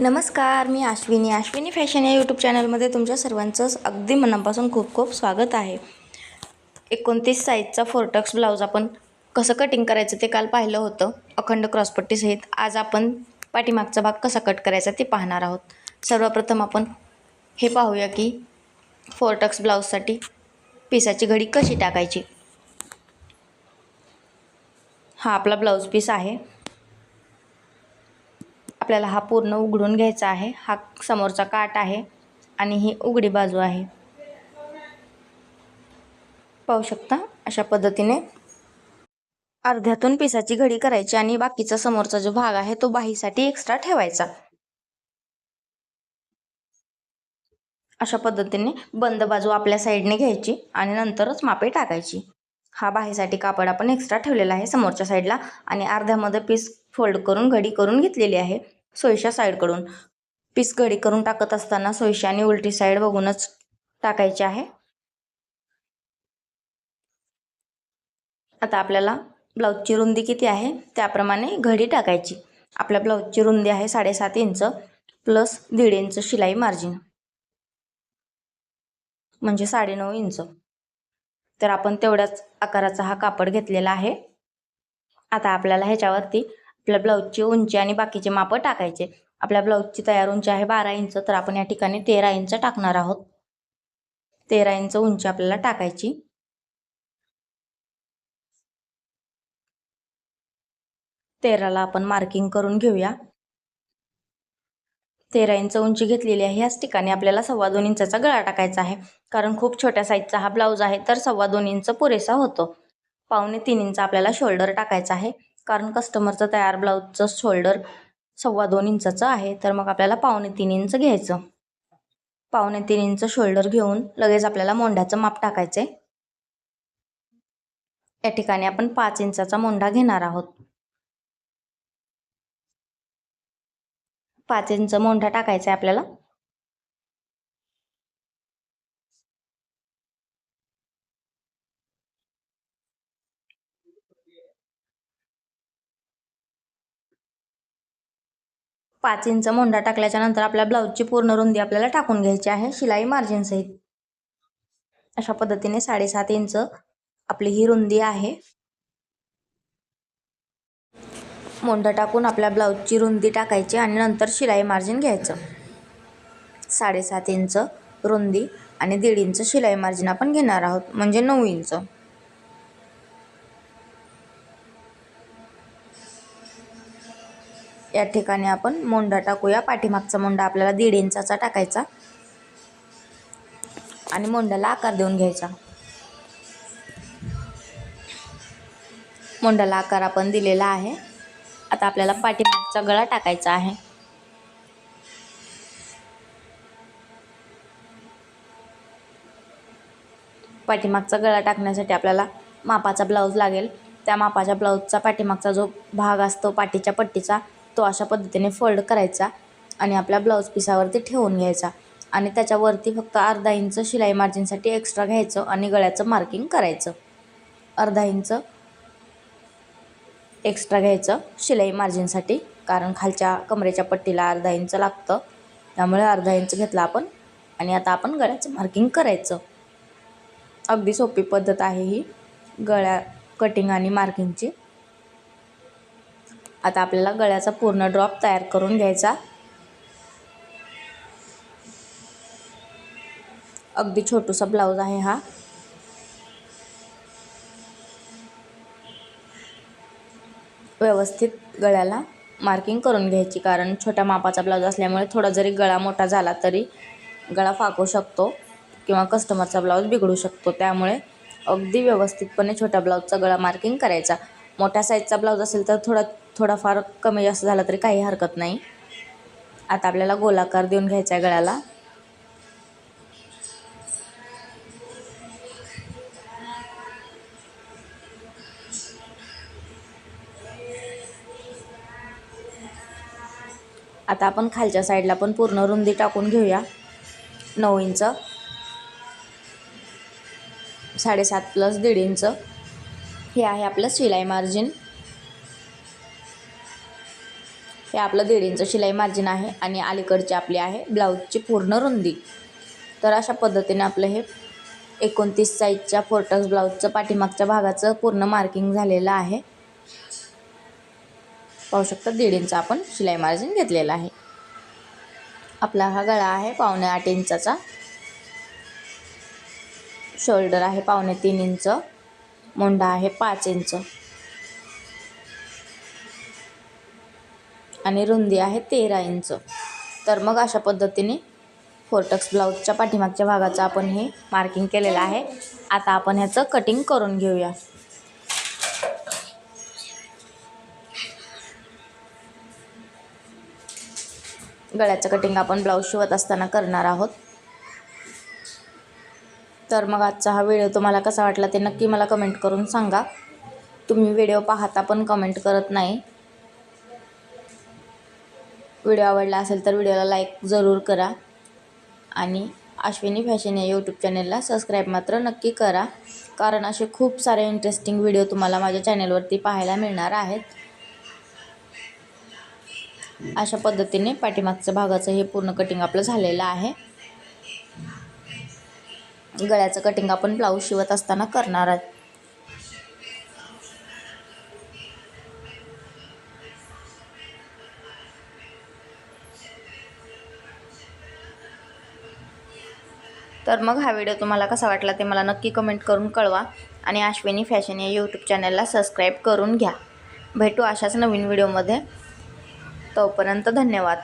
नमस्कार मी आश्विनी अश्विनी फॅशन या यूट्यूब चॅनलमध्ये तुमच्या सर्वांचं अगदी मनापासून खूप खूप स्वागत आहे. एकोणतीस साईजचा फोरटक्स ब्लाऊज आपण कसं कटिंग करायचं ते काल पाहिलं होतं. अखंड क्रॉसपट्टीसहित आज आपण पाठीमागचा भाग कसा कट करायचा ते पाहणार आहोत. सर्वप्रथम आपण हे पाहूया की फोरटक्स ब्लाऊजसाठी पिसाची घडी कशी टाकायची. हा आपला ब्लाऊज पीस आहे. आपल्याला हा पूर्ण उघडून घ्यायचा आहे. हा समोरचा काट आहे आणि ही उघडी बाजू आहे. पाहू शकता अशा पद्धतीने अर्ध्यातून पिसाची घडी करायची आणि बाकीचा समोरचा जो भाग आहे तो बाहीसाठी एक्स्ट्रा ठेवायचा. अशा पद्धतीने बंद बाजू आपल्या साईडने घ्यायची आणि नंतरच मापे टाकायची. हा बाहीसाठी कापड आपण एक्स्ट्रा ठेवलेला आहे समोरच्या साईडला आणि अर्ध्यामध्ये पीस फोल्ड करून घडी करून घेतलेली आहे. सोयशा साईडकडून पीस घडी करून टाकत असताना सोयीशी आणि उलटी साईड बघूनच टाकायची आहे. आता आपल्याला ब्लाऊजची रुंदी किती आहे? त्याप्रमाणे घडी टाकायची. आपल्या ब्लाऊजची रुंदी आहे साडेसात इंच प्लस दीड इंच शिलाई मार्जिन म्हणजे साडेनऊ इंच. तर आपण तेवढ्याच आकाराचा हा कापड घेतलेला आहे. आता आपल्याला ह्याच्यावरती आपल्या ब्लाऊजची उंची आणि बाकीचे मापं टाकायचे. आपल्या ब्लाऊजची तयार उंची आहे बारा इंच तर आपण या ठिकाणी तेरा इंच टाकणार आहोत. तेरा इंच उंची आपल्याला टाकायची. तेराला आपण मार्किंग करून घेऊया. तेरा इंच उंची घेतलेली आहे. ह्याच ठिकाणी आपल्याला सव्वा दोन इंचाचा गळा टाकायचा आहे. कारण खूप छोट्या साईजचा हा ब्लाऊज आहे तर सव्वा दोन इंच पुरेसा होतो. पावणे तीन इंच आपल्याला शोल्डर टाकायचा आहे. कारण कस्टमरचं तयार ब्लाऊजचं शोल्डर सव्वा दोन इंचाचं आहे. तर मग आपल्याला पावणे तीन इंच घ्यायचं. पावणे तीन इंच शोल्डर घेऊन लगेच आपल्याला मोंढ्याचं माप टाकायचं आहे या ठिकाणी आपण पाच इंचाचा मोंढा घेणार आहोत. पाच इंच मोंढा टाकायचा आहे आपल्याला. पाच इंच मोंढा टाकल्याच्या नंतर आपल्या ब्लाऊजची पूर्ण रुंदी आपल्याला टाकून घ्यायची आहे शिलाई मार्जिन सहित. अशा पद्धतीने साडेसात इंच आपली ही रुंदी आहे. मोंढा टाकून आपल्या ब्लाऊजची रुंदी टाकायची आणि नंतर शिलाई मार्जिन घ्यायचं. साडेसात इंच रुंदी आणि दीड इंच शिलाई मार्जिन आपण घेणार आहोत म्हणजे नऊ इंच. या ठिकाणी आपण मोंडा टाकूया. पाठीमागचा मोंडा आपल्याला दीड इंचाचा टाकायचा. आणि मोंडाला आकार देऊन घ्यायचा. मोंडाला आकार आपण दिलेला आहे. आता आपल्याला पाठीमागचा गळा टाकायचा आहे. पाठीमागचा गळा टाकण्यासाठी आपल्याला मापाचा ब्लाऊज लागेल. त्या मापाच्या ब्लाऊजचा पाठीमागचा जो भाग असतो पाठीच्या पट्टीचा तो अशा पद्धतीने फोल्ड करायचा आणि आपल्या ब्लाऊज पिसावरती ठेवून घ्यायचा. आणि त्याच्यावरती फक्त अर्धा इंच शिलाई मार्जिनसाठी एक्स्ट्रा घ्यायचं आणि गळ्याचं मार्किंग करायचं. अर्धा इंच एक्स्ट्रा घ्यायचं शिलाई मार्जिनसाठी कारण खालच्या कमरेच्या पट्टीला अर्धा इंच लागतं. त्यामुळे अर्धा इंच घेतला आपण आणि आता आपण गळ्याचं मार्किंग करायचं. अगदी सोपी पद्धत आहे ही गळ्या कटिंग आणि मार्किंगची आता आपल्याला गळ्याचा पूर्ण ड्रॉप तयार करून घ्यायचा. अगदी छोटूसा ब्लाऊज आहे हा. व्यवस्थित गळ्याला मार्किंग करून घ्यायची कारण छोट्या मापाचा ब्लाऊज असल्यामुळे थोडा जरी गळा मोठा झाला तरी गळा फाकू शकतो किंवा कस्टमरचा ब्लाऊज बिघडू शकतो. त्यामुळे अगदी व्यवस्थितपणे छोट्या ब्लाऊजचा गळा मार्किंग करायचा. मोठ्या साईजचा ब्लाऊज असेल तर थोडा थोडाफार कमी जास्त झाला तरी काही हरकत नाही. आता आपल्याला गोलाकार देऊन घ्यायचा आहे गळ्याला. आता आपण खालच्या साईडला पण पूर्ण रुंदी टाकून घेऊया. नऊ इंच. साडेसात प्लस दीड इंच. हे आहे आपलं शिलाई मार्जिन. हे आपलं दीड इंच शिलाई मार्जिन आहे आणि अलीकडची आपली आहे ब्लाऊजची पूर्ण रुंदी. तर अशा पद्धतीने आपलं हे एकोणतीस साईजच्या फोर्टक्स ब्लाऊजचं पाठीमागच्या भागाचं पूर्ण मार्किंग झालेलं आहे. पाहू शकता दीड इंच आपण शिलाई मार्जिन घेतलेला आहे. आपला हा गळा आहे पावणे आठ इंचाचा. शोल्डर आहे पावणे तीन इंच. मोंडा आहे पाच इंच. आणि रुंदी आहे तेरा इंच. तर मग अशा पद्धतीने फोर्टक्स ब्लाऊजच्या पाठीमागच्या भागाचं आपण हे मार्किंग केलेलं आहे. आता आपण ह्याचं कटिंग करून घेऊया. गळ्याचं कटिंग आपण ब्लाऊज शिवत असताना करणार आहोत. तर मग आजचा हा व्हिडिओ तुम्हाला कसा वाटला ते नक्की मला कमेंट करून सांगा. तुम्ही व्हिडिओ पाहता पण कमेंट करत नाही. व्हिडिओ आवडला असेल तर व्हिडिओला लाईक जरूर करा. आणि अश्विनी फॅशन या यूट्यूब चॅनलला सबस्क्राईब मात्र नक्की करा. कारण असे खूप सारे इंटरेस्टिंग व्हिडिओ तुम्हाला माझ्या चॅनलवरती पाहायला मिळणार आहेत. अशा पद्धतीने पाठीमागचं भागाचं हे पूर्ण कटिंग आपलं झालेलं आहे. गळ्याचं कटिंग आपण ब्लाऊज शिवत असताना करणार आहोत. तर मग हा व्हिडिओ तुम्हाला कसा वाटला ते मला नक्की कमेंट करून कळवा. आणि अश्विनी फॅशन या यूट्यूब चॅनलला सबस्क्राईब करून घ्या. भेटू अशाच नवीन व्हिडिओमध्ये तोपर्यंत धन्यवाद.